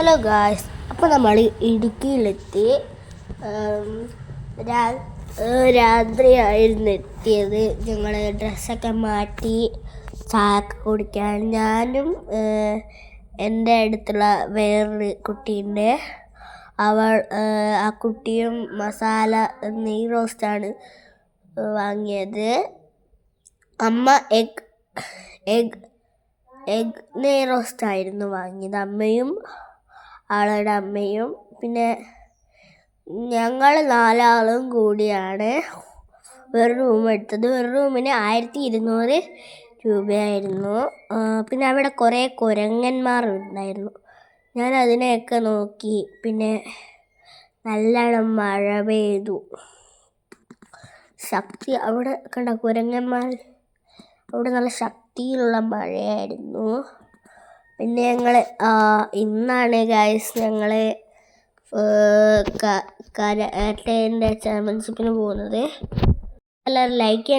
Hello guys അപ്പോൾ നമ്മൾ ഇടുക്കിയിലെത്തി. രാത്രിയായിരുന്നു എത്തിയത്. ഞങ്ങൾ ഡ്രസ്സൊക്കെ മാറ്റി ചാക്ക് കുടിക്കാൻ ഞാനും എന്റെ അടുത്തുള്ള വേറൊരു കുട്ടീന്റെ അവൾ ആ കുട്ടിയും മസാല നെയ് റോസ്റ്റാണ് വാങ്ങിയത്. അമ്മ എഗ് എഗ് എഗ് നെയ് റോസ്റ്റായിരുന്നു വാങ്ങിയത്. അമ്മയും ആളുടെ അമ്മയും. പിന്നെ ഞങ്ങൾ നാലാളും കൂടിയാണ്. ഒരു റൂം എടുത്തത്. ഒരു റൂമിന് ആയിരത്തി ഇരുന്നൂറ് രൂപയായിരുന്നു പിന്നെ അവിടെ കുറേ കുരങ്ങന്മാരുണ്ടായിരുന്നു ഞാൻ അതിനെയൊക്കെ നോക്കി. പിന്നെ നല്ലോണം മഴ പെയ്തു. ശക്തി അവിടെ കണ്ട കുരങ്ങന്മാർ അവിടെ നല്ല ശക്തിയിലുള്ള മഴയായിരുന്നു. പിന്നെ ഞങ്ങൾ ഇന്നാണ് ഗായ്സ് ഞങ്ങൾ കരാട്ടേന്റെ ചാമ്പ്യൻഷിപ്പിന് പോകുന്നത്. എല്ലാവരും ലൈക്ക് ചെയ്യാൻ